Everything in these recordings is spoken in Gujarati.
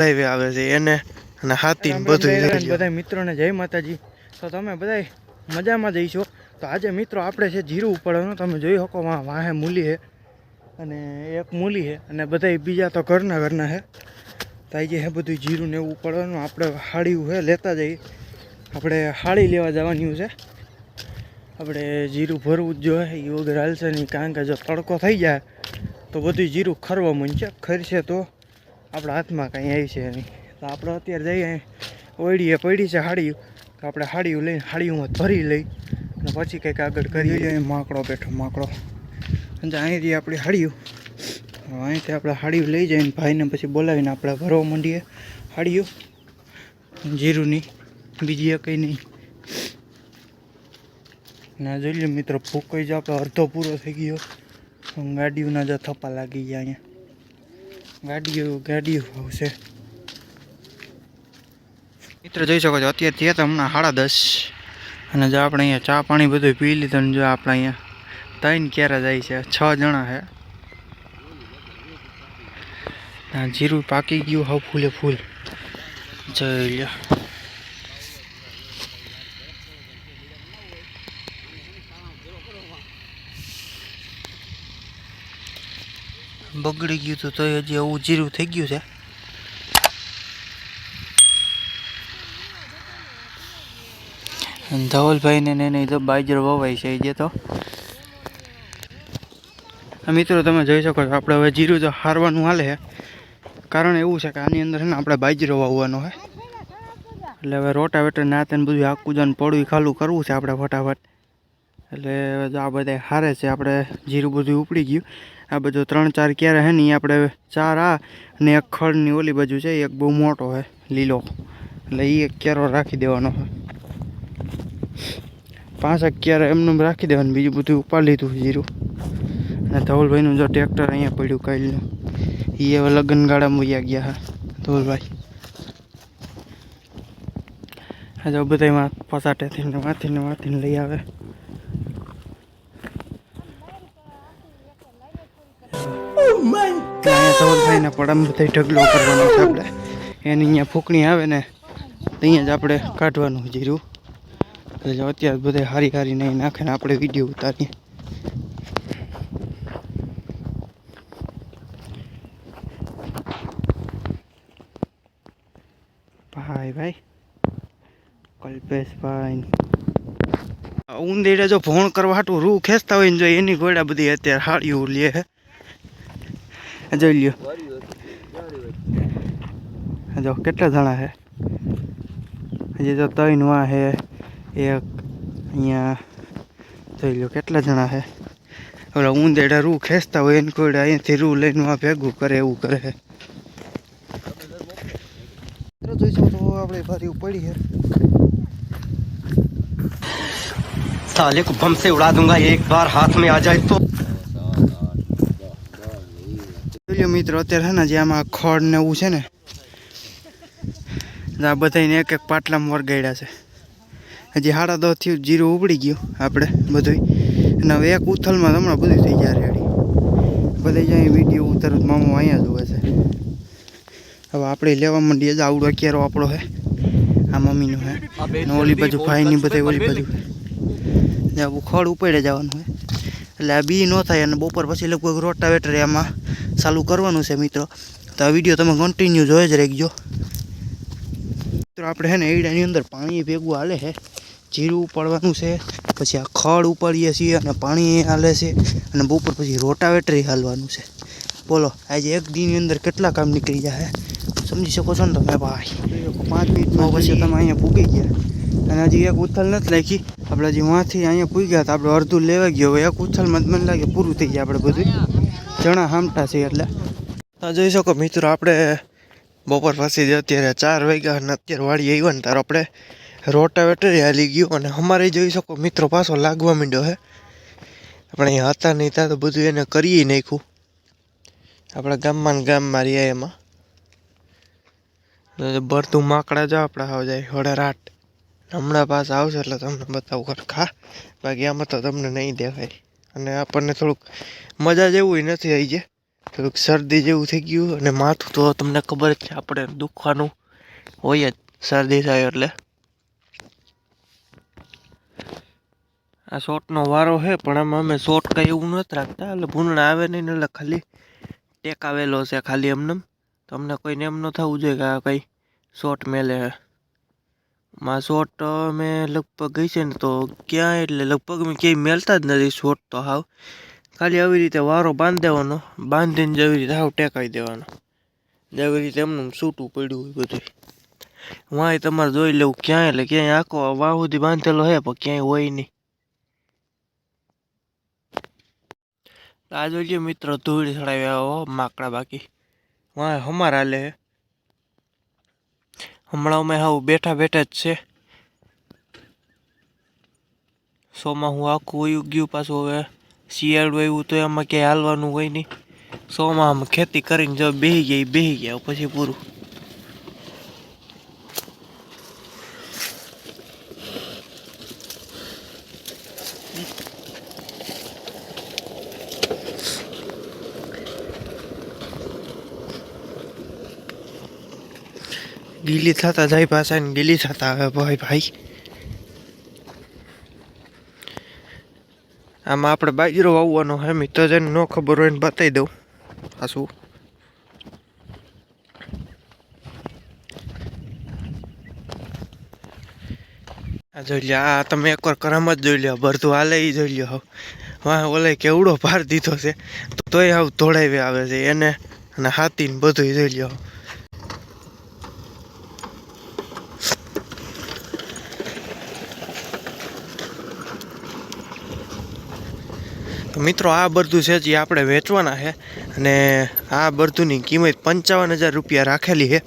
લાઈવે આવે છે એને અને હાથી બધું બધા મિત્રોને જય માતાજી. તો તમે બધા મજામાં જઈશો. તો આજે મિત્રો આપણે છે જીરું ઉપાડવાનું. તમે જોઈ શકો વાહે મૂલી છે અને એક મૂલી છે અને બધા બીજા તો ઘરના ઘરના છે. તો આજે હે બધું જીરું ને એવું ઉપાડવાનું. આપણે હાડીયું છે લેતા જઈએ. આપણે હાડી લેવા જવાનું છે. આપણે જીરું ભરવું જ જોઈએ એ વગર હાલશે નહીં. કારણ કે જો તડકો થઈ જાય તો બધું જીરું ખરવા મન છે ખરશે તો આપણા હાથમાં કાંઈ આવી છે નહીં. તો આપણે અત્યારે જઈએ ઓળીએ પડી છે હાડીયું. તો આપણે હાડીયું લઈને હાડીયુંમાં ભરી લઈ અને પછી કંઈક આગળ કરીએ. લઈએ માકડો બેઠો, માકડો. અને અહીંથી આપણે હાડીયું અહીંથી આપણે હાડીયું લઈ જઈને ભાઈને પછી બોલાવીને આપણે ભરવા માંડીએ હાડીયું. જીરુંની બીજી એ કંઈ નહીં. ના જોઈ લો મિત્રો ફૂકાઈ જ આપણો અડધો પૂરો થઈ ગયો. ગાડીઓના જ થપ્પા લાગી ગયા અહીંયા. ગાડીઓ ગાડીઓ આવશે. મિત્ર જોઈ શકો છો, અત્યારે થયા તો હમણાં સાડા દસ. અને જો આપણે અહીંયા ચા પાણી બધું પી લીધું ને જો આપણે અહીંયા ત્રણ ક્યારે જાય છે, છ જણા છે જીરું પાકી ગયું હા ફૂલે ફૂલ. જોઈ લ્યો. બગડી ગયું હતું તો હજી આવું જીરું થઈ ગયું છે. ધવલભાઈને ને એને તો બાજરો વવાય છે જે તો. મિત્રો તમે જોઈ શકો છો, આપણે હવે જીરું તો હારવાનું હાલે છે. કારણ એવું છે કે આની અંદર છે ને આપણે બાજરો વાવવાનો છે. એટલે હવે રોટાવેટર ને બધું આખું જાન પડું ખાલું કરવું છે આપણે ફટાફટ. એટલે આ બધા હારે છે, આપણે જીરું બધું ઉપડી ગયું. આ બધો ત્રણ ચાર ક્યારે છે ને આપણે ચાર આ અને એક ખડની ઓલી બાજુ છે, એક બહુ મોટો છે લીલો. એટલે એ એક ક્યારો રાખી દેવાનો પાંચ પાંચેક ક્યારે એમનું રાખી દેવાનું, બીજું બધું ઉપાડી લીધું જીરું. અને ધવલભાઈનું જો ટ્રેક્ટર અહીંયા પડ્યું કાલનું એ હવે લગ્ન ગાળામાં વયા ગયા હા જો બધા એમાં પસાટેથી ને માથી ને લઈ આવે. અહીંયા પણ આમ બધા ઢગલો કરવાનો છે આપણે. એની અહીંયા ફૂકણી આવે ને અહીંયા જ આપણે કાઢવાનું જીરું. એટલે અત્યારે બધા હારી હારી નહીં નાખે ને આપણે વીડિયો ઉતારીએ. ભાઈ ભાઈ, કલ્પેશભાઈ. ઉંદેડા જો ભોણ કરવા હાટું રૂ ખેંચતા હોય ને જો એની ગોળા બધી અત્યારે હાળીઓ લે. જોઈ લ્યો આ જો કેટલા જણા છે હજી તો ત્રણ વા છે એક અહીંયા જોઈ લો કેટલા જણા છે ઓલા ઉંદેડા રૂ ખેંચતા હોય એને કોઈ અહીંયાથી રૂ લઈને આ ભેગું કરે એવું કરે છે જોઈશું તો આપણે ફરી પડી છે साले को बम से उड़ा दूंगा एक बार हाथ में आ जाए तो મિત્રો, અત્યારે છે ને જે આમાં ખડ ને એવું છે ને આ બધાને એક એક પાટલામાં વરગાડ્યા છે. હજી સાડા દસ થયું જીરું ઉપડી ગયું આપણે બધું અને હવે એક ઉથલમાં હમણાં બધું થઈ ગયા રેડી. બધા જાય વીડિયો ઉતારું મામો અહીંયા જોવે છે. હવે આપણે લેવા માંડીએ જ આવડો કેરો આપણો હે આ મમ્મીનું હે ઓલી બાજુ ભાઈની બધા ઓલી બાજુ. ખડ ઉપાડે જવાનું હોય એટલે આ બી ન થાય અને બપોર પછી લગભગ રોટાવેટર એમાં ચાલુ કરવાનું છે મિત્રો. તો આ વીડિયો તમે કન્ટિન્યુ જોઈ જ રાખજો. મિત્રો આપણે છે ને એડાની અંદર પાણી ભેગું હાલે છે. જીરું ઉપાડવાનું છે પછી આ ખડ ઉપાડીએ છીએ અને પાણી હાલે છે અને બપોર પછી રોટાવેટરી હાલવાનું છે. બોલો આજે એક દિનની અંદર કેટલા કામ નીકળી જાય? સમજી શકો છો ને તમે? ભાઈ. પાંચ મિનિટમાં પછી તમે અહીંયા પૂગી ગયા. અને હજી એક ઉથલ નથી લાગી. આપણે હજી વાંથી અહીંયા પૂગ્યા તો આપણે અડધું લેવા ગયો. એક ઉથલમાં જ મને લાગે પૂરું થઈ જાય આપણે બધું. જણા હામટા છે એટલે. જોઈ શકો મિત્રો, આપણે બપોર પછી અત્યારે ચાર વાગ્યા અને અત્યારે વાળી આવ્યો ને ત્યારે આપણે રોટાવેટર હાલી ગયું અને અમારે જોઈ શકો મિત્રો પાછો લાગવા માંડ્યો હે. આપણે અહીંયા હતા નહીં ત્યાં તો બધું એને કરીએ નાખ્યું. આપણા ગામમાં ગામમાં રહ્યા એમાં. ભરતું માકડા જો આપણા આવ જાય હળે રાટ હમણાં પાછા આવશે એટલે તમને બતાવું ખરખા બાકી આમાં તો તમને નહીં દેખાય. અને આપણને થોડુંક મજા જેવું નથી આવી છે થોડુંક શરદી જેવું થઈ ગયું અને માથું તો તમને ખબર જ છે, આપણે દુખવાનું હોય જ શરદી થાય એટલે. આ શોટનો વારો છે પણ આમાં અમે શોટ કંઈ એવું નથી રાખતા, એટલે ભૂંડણા આવે નહીં એટલે ખાલી ટેકાવેલો છે, ખાલી એમને તમને કોઈને એમ ન થવું જોઈએ કે આ કંઈ શોટ મેલે માં શોટ મેં લગભગ ગઈ છે ને તો ક્યાંય એટલે લગભગ મેં ક્યાંય મેલતા જ નથી શોટ તો હાવ. ખાલી આવી રીતે વારો બાંધી દેવાનો, બાંધીને જેવી રીતે હાવ ટેકાવી દેવાનો. જેવી રીતે એમનું છૂટું પડ્યું હોય બધું. વાંય તમારે જોઈ લેવું ક્યાંય એટલે ક્યાંય આખો વાહ સુધી બાંધેલો હે, પણ ક્યાંય હોય નહીં. આ જોઈએ મિત્રો ધૂળ ચડાવ્યા હો, માકડા બાકી. વાંય હમાર છે હમણાં અમે હાવ બેઠા બેઠા જ છે. સોમાં હું આખું વયું ગયું પાછું હવે શિયાળું આવ્યું તો એમાં ક્યાંય હાલવાનું હોય નહીં. સોમાં આમ ખેતી કરીને જો બેહી ગયા બેસી ગયા પછી પૂરું. ગીલી થતા જાય પાછા ને ગીલી થતા આવે ભાઈ ભાઈ. આમાં આપણે બાજરો વાવવાનો હે મિત્ર જેને ન ખબર હોય ને બતાવી દઉં. આ શું? આ જોઈ લ્યો, આ તમે એકવાર કરામત જોઈ લ્યો, ભરતું હાલે એ જોઈ લ્યો. વાહ, ઓલે કેવડો ભાર દીધો છે. તોય આવ ધોળાવી આવે છે, એને અને હાથી ને બધું જોઈ લ્યો. તો મિત્રો, આ બરધું છે જે આપણે વેચવાના છે અને આ બરધુની કિંમત પંચાવન હજાર રૂપિયા રાખેલી છે.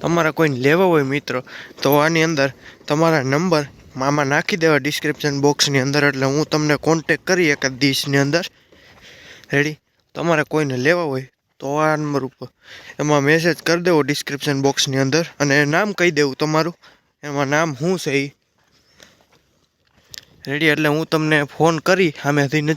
તમારા કોઈને લેવા હોય મિત્રો, તો આની અંદર તમારા નંબર મામા નાખી દેવા ડિસ્ક્રિપ્શન બોક્સની અંદર, એટલે હું તમને કોન્ટેક કરી એક દિવસની અંદર. રેડી તમારે કોઈને લેવા હોય તો આ નંબર ઉપર એમાં મેસેજ કરી દેવો ડિસ્ક્રિપ્શન બોક્સની અંદર અને નામ કહી દેવું તમારું. એમાં નામ શું છે એ રેડી એટલે હું તમને ફોન કરી સામેથી